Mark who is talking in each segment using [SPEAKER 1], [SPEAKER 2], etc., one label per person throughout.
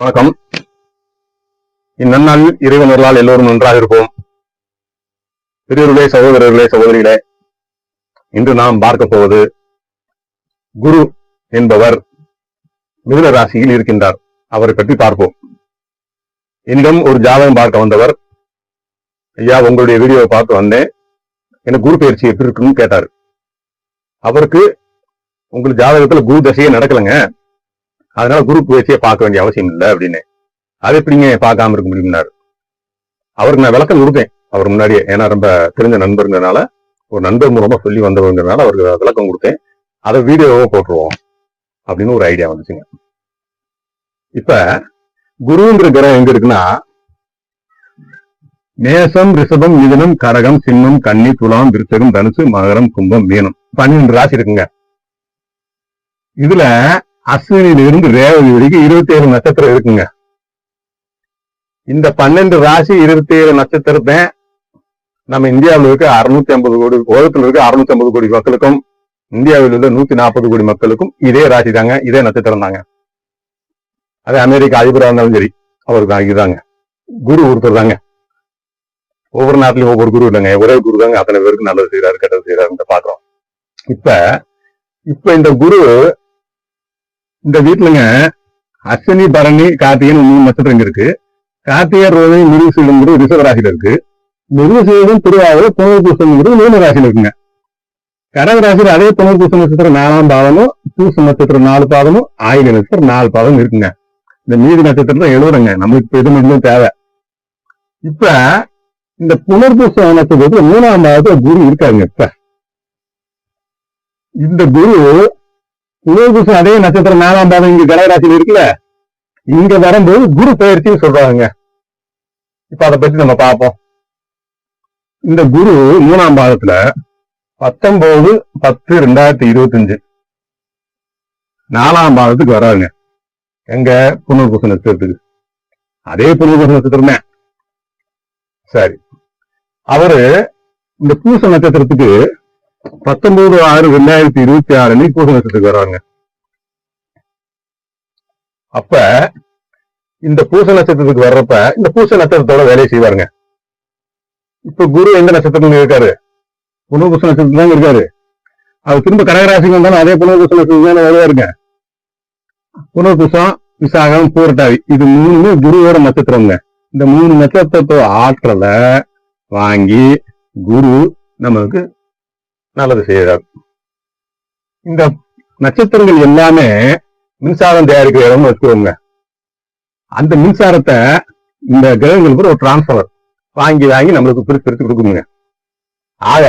[SPEAKER 1] வணக்கம். இந்நன்னால் இறைவன் அருளால் எல்லோரும் நன்றாக இருப்போம். பெரியவர்களே சகோதரர்களே சகோதரிகளே இன்று நாம் பார்க்க போவது குரு என்பவர் மிதுன ராசியில் இருக்கின்றார். அவரை பற்றி பார்ப்போம். என்னிடம் ஒரு ஜாதகம் பார்க்க வந்தவர். ஐயா உங்களுடைய வீடியோவை பார்த்து வந்தேன். எனக்கு குரு பயிற்சி எப்படி இருக்குன்னு கேட்டாரு. அவருக்கு உங்களுக்கு ஜாதகத்துல குரு தசையே நடக்கலைங்க. அதனால குரூப் பயிற்சியை பார்க்க வேண்டிய அவசியம் இல்லை அப்படின்னு. அது எப்படிங்க பார்க்காம இருக்க முடியும்னாரு அவருக்கு நான் விளக்கம் கொடுத்தேன். அவர் முன்னாடியே ஏன்னா ரொம்ப தெரிஞ்ச நண்பருங்கிறனால ஒரு நண்பர் மூலமா சொல்லி வந்தவங்கிறனால அவருக்கு விளக்கம் கொடுத்தேன். அதை வீடியோவாக போட்டுருவோம் அப்படின்னு ஒரு ஐடியா வந்துச்சுங்க. இப்ப குருங்கிற கிரகம் எங்க இருக்குன்னா மேசம் ரிஷபம் மிதனம் கடகம் சிம்மம் கன்னி துலாம் விருத்தகம் தனுசு மகரம் கும்பம் மீனம். பன்னிரெண்டு ராசி இருக்குங்க. இதுல அஸ்வினியில இருந்து ரேவதி வரைக்கும் இருபத்தி ஏழு நட்சத்திரம் இருக்குங்க. இந்த பன்னெண்டு ராசி இருபத்தி ஏழு நட்சத்திரத்தை நம்ம இந்தியாவில் இருக்க அறுநூத்தி ஐம்பது கோடி உலகத்தில் இருக்க அறுநூத்தி ஐம்பது கோடி மக்களுக்கும் இந்தியாவில் உள்ள நூத்தி நாற்பது கோடி மக்களுக்கும் இதே ராசி தாங்க இதே நட்சத்திரம் தாங்க. அது அமெரிக்க அதிபராக இருந்தாலும் சரி அவருக்கு இதுதாங்க. குரு ஒருத்தர் தாங்க. ஒவ்வொரு நாட்டிலையும் ஒவ்வொரு குரு இல்லைங்க. ஒரே குரு தாங்க. அத்தனை பேருக்கு நல்லது செய்யறாரு கெட்டது செய்யறாருன்னு பாக்குறோம். இப்ப இப்ப இந்த குரு இந்த வீட்டுலங்க அஸ்வினி பரணி கார்த்திகன் மூணு நட்சத்திரம் இருக்கு. கார்த்திகை ரோஹிணி மிருகசீலங்கிறது ரிஷப ராசியில இருக்கு. மிருகசீலம் திருவாரூர் புனர்பூசங்கிறது மூணு ராசியில இருக்குங்க. கடக ராசியில அதே புனர்பூச நட்சத்திரம் நாலாம் பாதமும் பூச நட்சத்திரம் நாலு பாதமும் ஆயுத நட்சத்திரம் நாலு பாதம் இருக்குங்க. இந்த மீதி நட்சத்திரம் தான் எழுதுறங்க நம்மளுக்கு இப்ப இது மட்டும் தேவை. இப்ப இந்த புனர்பூச நட்சத்திரத்துல மூணாம் பாதத்துல குரு இருக்காருங்க இப்ப. இந்த குரு புனர்பூசம் அதே நட்சத்திரம் நாலாம் பாதம் இங்க கடகராசியில் இருக்குல்ல? இங்க வரும்போது குரு பயிற்சின்னு சொல்றாங்க இப்ப அதை பத்தி நம்ம பார்ப்போம். இந்த குரு மூணாம் பாதத்துல பத்தொன்பது பத்து ரெண்டாயிரத்தி இருபத்தி அஞ்சு நாலாம் பாதத்துக்கு வராங்க எங்க? புனர்பூச நட்சத்திரத்துக்கு. அதே புனர்பூச நட்சத்திரமே. சரி. அவரு இந்த பூச நட்சத்திரத்துக்கு பத்தொன்பது ஆறு ரெண்டாயிரத்தி இருபத்தி ஆறு அன்னைக்கு பூச நட்சத்திரத்துக்கு வர்றாங்க. அப்ப இந்த பூச நட்சத்திரத்துக்கு வர்றப்ப இந்த பூச நட்சத்திரத்தோட வேலையை செய்வாருங்க. இப்ப குரு எந்த நட்சத்திரத்துல இருக்காரு? புனர்பூச நட்சத்திரம் தான் இருக்காரு. அவர் திரும்ப கடகராசிக்கு வந்தாலும் அதே புனர்பூச நட்சத்திரம் தானே வருவாருங்க. புனர்பூசம் விசாகம் பூரட்டாதி இது மூணுமே குருவோட நட்சத்திரம்ங்க. இந்த மூணு நட்சத்திரத்தோட ஆற்றலை வாங்கி குரு நமக்கு நல்லது செய்யறார். இந்த நட்சத்திரங்கள் எல்லாமே மின்சாரம் தயாரிக்கிற இடம்னு வச்சுக்கோங்க. அந்த மின்சாரத்தை இந்த கிரகங்களுக்கு ஒரு டிரான்ஸ்பர் வாங்கி வாங்கி நம்மளுக்கு பிரித்து பிரித்து கொடுக்குங்க ஆக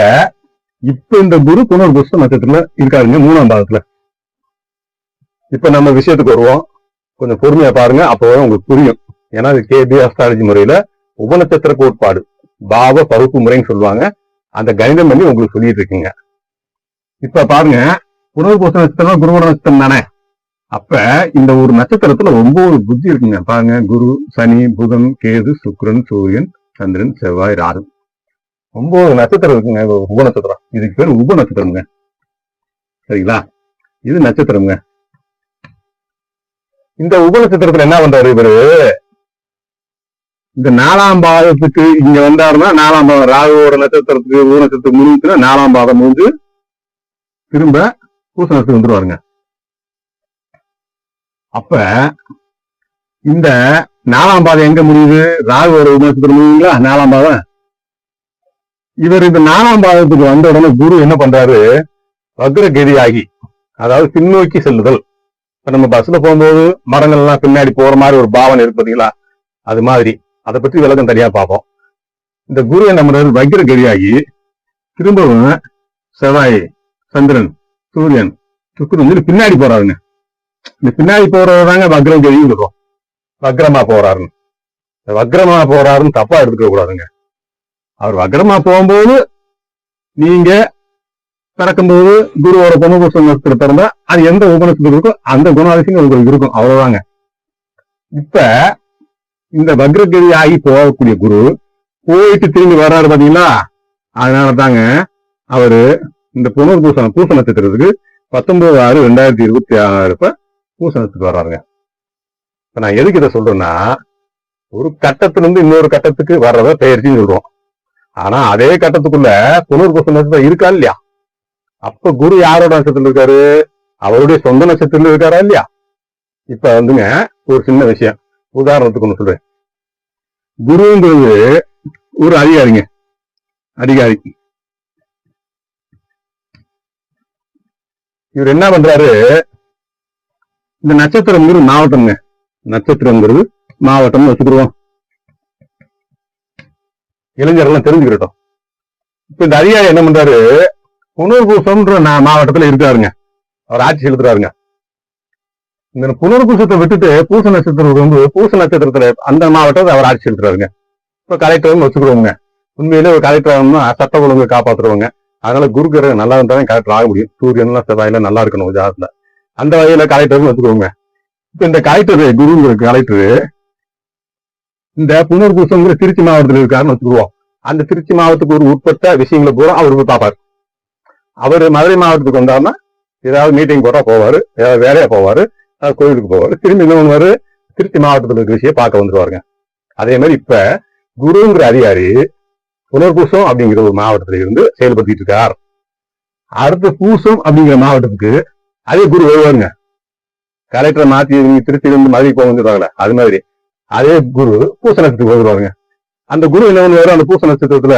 [SPEAKER 1] இப்ப இந்த குரு புனர்புஷ்ட நட்சத்திரத்துல இருக்காருங்க மூணாம் பாகத்துல. இப்ப நம்ம விஷயத்துக்கு வருவோம். கொஞ்சம் பொறுமையா பாருங்க அப்போதான் உங்களுக்கு புரியும். ஏன்னா இது கேபி அஸ்ட்ராலஜி முறையில உபநட்சத்திர கோட்பாடு பாவ பகுப்பு முறைன்னு சொல்லுவாங்க. அந்த கணிதம் பண்ணி உங்களுக்கு சொல்லிட்டு இருக்கீங்க. இப்ப பாருங்க புனர்பூச நட்சத்திரம் குருவோட நட்சத்திரம் தானே? அப்ப இந்த ஒரு நட்சத்திரத்துல ஒன்பது புத்தி இருக்குங்க. பாருங்க குரு சனி புதன் கேது சுக்ரன் சூரியன் சந்திரன் செவ்வாய் ராகு. ஒன்பது நட்சத்திரம் இருக்குங்க உப நட்சத்திரம். இதுக்கு பேர் உப நட்சத்திரம்ங்க. சரிங்களா? இது நட்சத்திரம்ங்க. இந்த உப நட்சத்திரத்துல என்ன பண்றாரு இவரு? இந்த நாலாம் பாதத்துக்கு இங்க வந்தாருன்னா நாலாம் பாதம் ராகுவோட நட்சத்திரத்துக்கு ஊர் நட்சத்திரத்துக்கு முடிஞ்சுன்னா நாலாம் பாதம் முடிஞ்சு திரும்ப பூசணத்துக்கு வந்துருவாருங்க. அப்ப இந்த நாலாம் பாதம் எங்க முடியுது? ராகுவோட நட்சத்திரம் முடியுங்களா நாலாம் பாதம். இவர் இந்த நாலாம் பாதத்துக்கு வந்த உடனே குரு என்ன பண்றாரு? வக்ரகதியாகி அதாவது பின்னோக்கி செல்லுதல். இப்ப நம்ம பஸ்ல போகும்போது மரங்கள் எல்லாம் பின்னாடி போற மாதிரி ஒரு பாவனை இருக்கு பாத்தீங்களா? அது மாதிரி. அதை பற்றி விளக்கம் தனியா பார்ப்போம். இந்த குரு என்ன பண்றாரு? கதியாகி திரும்பவும் செவ்வாய் சந்திரன் சூரியன் சுக்கிரன் வந்து பின்னாடி போறாருங்க. இந்த பின்னாடி போறதாங்க வக்ரம் கதின்னு சொல்றோம். வக்ரமா போறாருன்னு. வக்ரமா போறாருன்னு தப்பா எடுத்துக்க கூடாதுங்க. அவர் வக்ரமா போகும்போது நீங்க பிறக்கும்போது குருவோட குணபூசம் பிறந்தா அது எந்த உபநட்சத்திரம் இருக்கோ அந்த குணாதிசயங்கள் உங்களுக்கு இருக்கும். அவ்வளவுதாங்க. இப்ப இந்த வக்ரகதி ஆகி போகக்கூடிய குரு போயிட்டு திரும்பி வர்றாரு பாத்தீங்களா? அதனால தாங்க அவரு இந்த புனர்பூசணம் பூச நட்சத்திரத்துக்கு பத்தொன்பது ஆறு ரெண்டாயிரத்தி இருபத்தி ஆறுப்ப பூசணத்துக்கு வர்றாருங்க. இப்ப நான் எதுக்கு இதை சொல்றேன்னா ஒரு கட்டத்துல இருந்து இன்னொரு கட்டத்துக்கு வர்றத பெயர்ச்சின்னு சொல்றோம். ஆனா அதே கட்டத்துக்குள்ள புனர்பூச நட்சத்திரம் இருக்கா இல்லையா? அப்ப குரு யாரோட நட்சத்திரம் இருக்காரு? அவருடைய சொந்த நட்சத்திரம் இருக்காரா இல்லையா? இப்ப வந்துங்க ஒரு சின்ன விஷயம். உதாரணத்துக்கு ஒன்று சொல்றேன். குருங்கிறது ஒரு அதிகாரிங்க. அதிகாரி. இவர் என்ன பண்றாரு? இந்த நட்சத்திரம்ங்கிறது மாவட்டம்ங்க. நட்சத்திரம்ங்கிறது மாவட்டம்னு வச்சுக்கிடுவோம். இளைஞர்கள்லாம் தெரிஞ்சுக்கிட்டோம் இப்ப இந்த அதிகாரி என்ன பண்றாரு? புனர்பூசம்ன்ற மாவட்டத்துல இருக்காருங்க அவர் ஆட்சி செலுத்துறாருங்க. இந்த புனர்பூசத்தை விட்டுட்டு பூச நட்சத்திரம் வந்து பூச நட்சத்திரத்துல அந்த மாவட்டத்தை அவர் ஆட்சி செலுத்துறாருங்க இப்ப கலெக்டர்னு வச்சுக்கிடுவோங்க உண்மையிலே ஒரு கலெக்டர் ஆகணும்னா சட்ட ஒழுங்கு காப்பாத்துறவங்க. அதனால குரு கிரகம் நல்லா இருந்தாலும் கலெக்டர் ஆக முடியும். சூரியன்லாம் செவ்வாயில நல்லா இருக்கணும் ஜாதத்துல அந்த வகையில கலெக்டர்னு வச்சுக்கோங்க. இப்ப இந்த கலெக்டர் குருங்கிற கலெக்டர் இந்த புனர்பூசங்கிற திருச்சி மாவட்டத்தில் இருக்காருன்னு வச்சுக்குவோம். அந்த திருச்சி மாவட்டத்துக்கு ஒரு உட்பட்ட விஷயங்களை பூரா அவர் போய் பார்ப்பாரு. அவர் மதுரை மாவட்டத்துக்கு வந்தாருன்னா ஏதாவது மீட்டிங் போட்டா போவாரு ஏதாவது வேலையா போவாரு கோயிலுக்கு போவார். திரும்பி என்ன திருச்சி மாவட்டத்தில் இருக்கிற விஷயம் பார்க்க வந்துருவாருங்க அதே மாதிரி இப்ப குருங்கிற அதிகாரி புனர்பூசம் அப்படிங்கிற ஒரு மாவட்டத்தில் இருந்து செயல்படுத்திட்டு இருக்கார். அடுத்து பூசம் அப்படிங்கிற மாவட்டத்துக்கு அதே குரு வருவாருங்க. கலெக்டரை மாத்தி இவங்க திருச்சியில இருந்து மதுரைக்கு போக வந்துருவாங்கல்ல அது மாதிரி. அதே குரு பூச நட்சத்திரத்துக்கு வருவாருங்க. அந்த குரு என்ன பண்ணுவாரு? அந்த பூச நட்சத்திரத்துல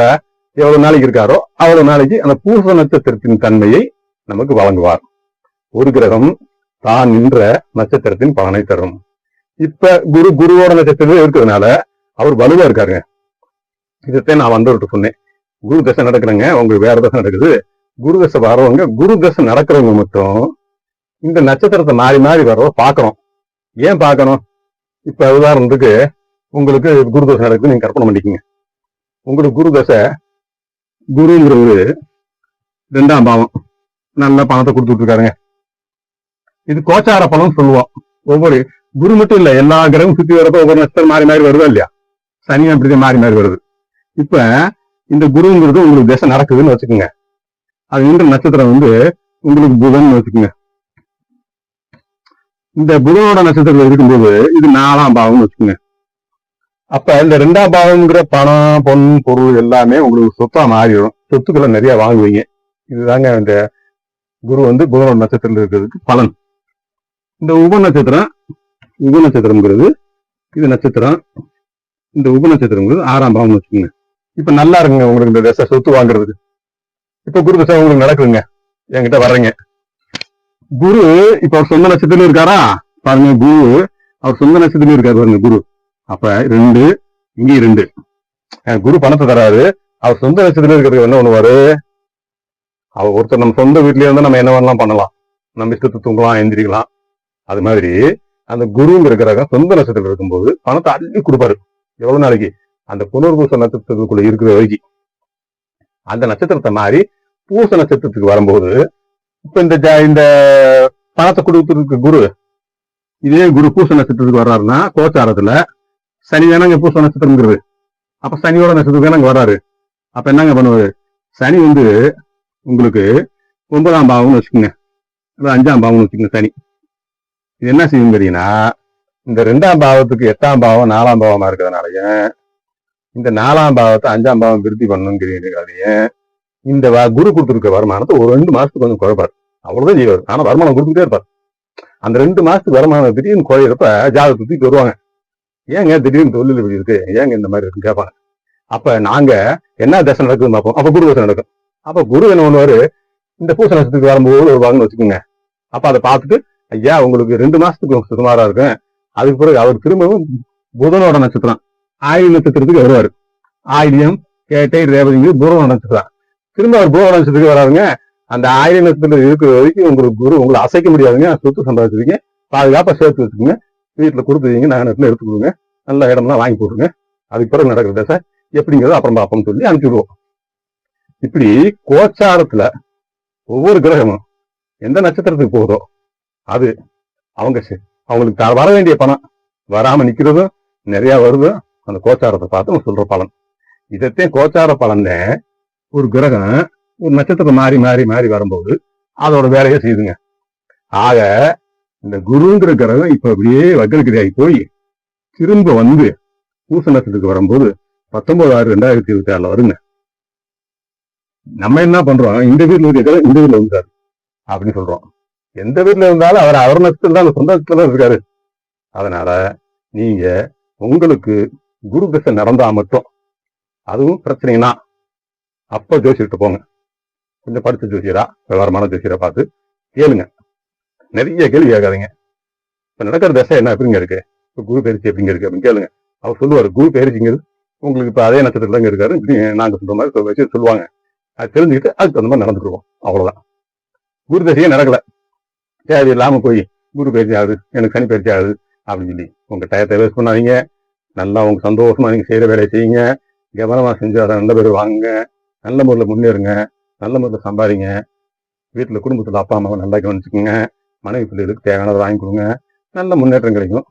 [SPEAKER 1] எவ்வளவு நாளைக்கு இருக்காரோ அவ்வளவு நாளைக்கு அந்த பூச நட்சத்திரத்தின் தன்மையை நமக்கு வழங்குவார். ஒரு கிரகம் தான் நின்ற நட்சத்திரத்தின் பலனை தரும். இப்ப குரு குருவோட நட்சத்திரம் இருக்கிறதுனால அவர் வலுவா இருக்காருங்க. இதைத்தான் நான் வந்தவர்கிட்ட சொன்னேன். குரு தசை நடக்கிறேங்க உங்களுக்கு வேற தசை நடக்குது. குரு தசை வரவங்க குரு தசை நடக்கிறவங்க மட்டும் இந்த நட்சத்திரத்தை மாறி மாறி வர்றத பாக்குறோம் ஏன் பார்க்கணும்? இப்ப உதாரணத்துக்கு உங்களுக்கு குரு தசை நடக்குது நீங்க கற்பனை பண்ணிக்கங்க. உங்களுக்கு குரு தசை குருங்கிறது ரெண்டாம் பாவம். நல்ல பணத்தை கொடுத்துட்டு இருக்காருங்க. இது கோச்சார பலம் சொல்லுவோம் ஒவ்வொரு குரு மட்டும் இல்ல எல்லா கிரகம் சுத்தி வரப்ப ஒவ்வொரு நட்சத்திரம் மாறி மாறி வருதா இல்லையா? சனி அப்படி மாறி மாறி வருது. இப்ப இந்த குருங்கிறது உங்களுக்கு திசை நடக்குதுன்னு வச்சுக்கோங்க. அது நின்ற நட்சத்திரம் வந்து உங்களுக்கு புதன் வச்சுக்கோங்க. இந்த புதனோட நட்சத்திரத்துல இருக்கும்போது இது நாலாம் பாவம்னு வச்சுக்கோங்க. அப்ப இந்த ரெண்டாம் பாவம்ங்கிற பணம் பொன் பொருள் எல்லாமே உங்களுக்கு சொத்தா மாறிடும். சொத்துக்களை நிறைய வாங்குவீங்க. இதுதாங்க இந்த குரு வந்து புதனோட நட்சத்திரத்துல இருக்கிறதுக்கு பலன். இந்த உப நட்சத்திரம் உப நட்சத்திரம்ங்கிறது இது நட்சத்திரம். இந்த உப நட்சத்திரம்ங்கிறது ஆறாம் பாவம்னு வச்சுக்கோங்க. இப்ப நல்லா இருக்குங்க உங்களுக்கு இந்த தசை சொத்து வாங்குறதுக்கு. இப்ப குரு தசை உங்களுக்கு நடக்குதுங்க. என்கிட்ட வர்றீங்க. குரு இப்ப அவர் சொந்த நட்சத்திரம் இருக்காரா? பாருங்க குரு. அவர் சொந்த நட்சத்திரம் இருக்காரு பாருங்க குரு. அப்ப ரெண்டு இங்கே ரெண்டு. குரு பணத்தை தராது அவர் சொந்த நட்சத்திரம் இருக்கிறது என்ன பண்ணுவாரு? அவர் ஒருத்தர் நம்ம சொந்த வீட்லயே இருந்தா நம்ம என்ன வேணாலும் பண்ணலாம். நம்ம இஷ்டத்தை தூங்கலாம் எந்திரிக்கலாம். அது மாதிரி அந்த குருங்கிற கிரகம் சொந்த நட்சத்திரம் இருக்கும்போது பணத்தை அள்ளி கொடுப்பாரு. எவ்வளவு நாளைக்கு? அந்த புனர்பூச நட்சத்திரத்துக்குள்ள இருக்கிற வரைக்கும் அந்த நட்சத்திரத்தை மாறி பூச நட்சத்திரத்துக்கு வரும்போது இப்ப இந்த இந்த பணத்தை கொடுத்துருக்க குரு இதே குரு பூச நட்சத்திரத்துக்கு வர்றாருன்னா கோச்சாரத்துல சனி தானங்க பூச நட்சத்திரம்ங்கிறது. அப்ப சனியோட நட்சத்திரத்துக்கு தானங்க வர்றாரு. அப்ப என்னங்க பண்ணுவாரு? சனி வந்து உங்களுக்கு ஒன்பதாம் பாவம்னு வச்சுக்கோங்க. அஞ்சாம் பாவம்னு வச்சுக்கோங்க சனி. இது என்ன செய்யும் தெரியுங்கன்னா இந்த ரெண்டாம் பாவத்துக்கு எட்டாம் பாவம் நாலாம் பாவமா இருக்கிறதுனாலயும் இந்த நாலாம் பாவத்தை அஞ்சாம் பாவம் விருத்தி பண்ணணுங்கிறதையும் இந்த குரு கொடுத்துருக்க வருமானத்தை ஒரு ரெண்டு மாசத்துக்கு கொஞ்சம் குறைப்பார். அவ்வளவுதான் செய்வார். ஆனா வருமானம் கொடுத்துட்டே இருப்பார். அந்த ரெண்டு மாசத்துக்கு வருமானம் திடீர்னு குறையிறப்ப ஜாதகத்தை தூக்கி வருவாங்க. ஏங்க திடீர்னு தொழில் இப்படி இருக்கு? ஏங்க இந்த மாதிரி இருக்குன்னு கேட்பாங்க. அப்ப நாங்க என்ன தசை நடக்குதுன்னு பார்ப்போம். அப்ப குரு தசை நடக்கும். அப்ப குரு என்ன பண்ணுவாரு? இந்த பூச நட்சத்திரத்துக்கு வரும்போது வருவாங்கன்னு வச்சுக்கோங்க. அப்ப அதை பார்த்துட்டு ஐயா உங்களுக்கு ரெண்டு மாசத்துக்கு சுமாரா இருக்கும். அதுக்கு பிறகு அவர் திரும்பவும் புதனோட நட்சத்திரம் ஆயுள் நட்சத்திரத்துக்கு வருவாரு. ஆயிலியம் கேட்டை ரேவதிங்க புதனோட நட்சத்திரம். திரும்ப அவர் புதனோட நட்சத்திரத்துக்கு வராருங்க. அந்த ஆயிரம் நட்சத்திரத்துல இருக்கிற வரைக்கும் உங்களுக்கு குரு உங்களை அசைக்க முடியாதுங்க. சொத்து சம்பாதிச்சிருக்கீங்க. பாதுகாப்பா சேர்த்து வச்சுக்கோங்க. வீட்டுல கொடுத்துருவீங்க நாங்க இடத்துல எடுத்து கொடுங்க. நல்ல இடம்லாம் வாங்கி போட்டுருங்க. அதுக்கு பிறகு நடக்கிற தசை எப்படிங்கிறத அப்புறம் பார்ப்போம்னு சொல்லி அனுப்பிச்சுடுவோம் இப்படி கோச்சாரத்துல ஒவ்வொரு கிரகமும் எந்த நட்சத்திரத்துக்கு போகுதோ அது அவங்க செ- அவங்களுக்கு வர வேண்டிய பணம் வராம நிக்கிறதும் நிறைய வருதும் அந்த கோச்சாரத்தை பார்த்து அவங்க சொல்ற பலன். இதைத்தான் கோச்சார பலன்ல ஒரு கிரகம் ஒரு நட்சத்திரம் மாறி மாறி மாறி வரும்போது அதோட வேலையை செய்யுதுங்க. ஆக இந்த குருங்கிற கிரகம் இப்ப அப்படியே வக்கரகிரியாகி போய் திரும்ப வந்து பூச நட்சத்திரத்துக்கு வரும்போது பத்தொன்பது ஆறு ரெண்டாயிரத்தி இருபத்தி ஆறுல வருங்க. நம்ம என்ன பண்றோம்? இந்த வீட்டில் இருக்கிற இந்த வீட்டில் வந்துட்டாரு அப்படின்னு சொல்றோம். எந்த வீட்டில் இருந்தாலும் அவர் அவர் தான் சொந்த நட்சத்திரம் தான் இருக்காரு. அதனால நீங்க உங்களுக்கு குரு தசை நடந்தா மட்டும் அதுவும் பிரச்சனைனா அப்ப ஜோசிட்டு போங்க. கொஞ்சம் படித்த ஜோசியரா விவரமான ஜோசியரா பார்த்து கேளுங்க. நிறைய கேள்வி கேட்காதீங்க. இப்ப நடக்கிற தசை என்ன எப்படிங்க இருக்கு? இப்போ குரு பயிற்சி எப்படிங்க இருக்கு அப்படின்னு கேளுங்க. அவர் சொல்லுவார் குரு பயிற்சிங்கிறது உங்களுக்கு இப்போ அதே நட்சத்திரத்துல தாங்க இருக்காரு. இப்படி நாங்க சொல்ற மாதிரி வச்சு சொல்லுவாங்க. அது தெரிஞ்சுக்கிட்டு அதுக்கு தகுந்த மாதிரி நடந்துருவோம் அவ்வளவுதான். குரு தசையே நடக்கல. தேவையில்லாமல் போய் குரு பயிற்சி ஆகுது எனக்கு சனி பயிற்சி ஆகுது அப்படின்னு சொல்லி. உங்க டயத்தை வேஸ்ட் பண்ணாதீங்க. நல்லா உங்க சந்தோஷமா நீங்க செய்யற வேலையை செய்யுங்க. கவனமா செஞ்சு அதை நல்ல பேர் வாங்குங்க. நல்ல முறையில் முன்னேறுங்க. நல்ல முறையில் சம்பாதிங்க. வீட்டில் குடும்பத்தில் அப்பா அம்மாவை நல்லா கவனிச்சுக்கோங்க. மனைவி பிள்ளைகளுக்கு தேவையானதை வாங்கி கொடுங்க. நல்ல முன்னேற்றம் கிடைக்கும்.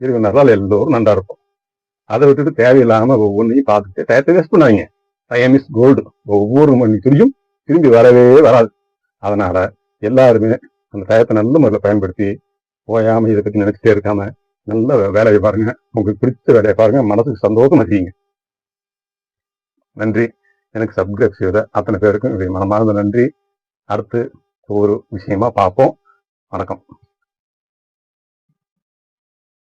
[SPEAKER 1] இருக்கிறனால எல்லோரும் நல்லா இருக்கும் அதை விட்டுட்டு தேவையில்லாமல் ஒவ்வொன்றையும் பார்த்துட்டு டயத்தை வேஸ்ட் பண்ணாதீங்க. டைம் இஸ் கோல்டு ஒவ்வொரு மணி துளியும் திரும்பி வரவே வராது. அதனால எல்லாருமே அந்த டயத்தை நல்ல முறையில் பயன்படுத்தி ஓயாமல் இதை பற்றி நினைச்சிட்டே இருக்காம நல்ல வேலையை பாருங்க. உங்களுக்கு பிடிச்ச வேலையை பாருங்க. மனசுக்கு சந்தோஷமா செய்யுங்க நன்றி. எனக்கு சப்ஸ்கிரைப் செய்த அத்தனை பேருக்கும் என்னுடைய மனமார்ந்த நன்றி. அடுத்து ஒரு விஷயமா பார்ப்போம். வணக்கம்.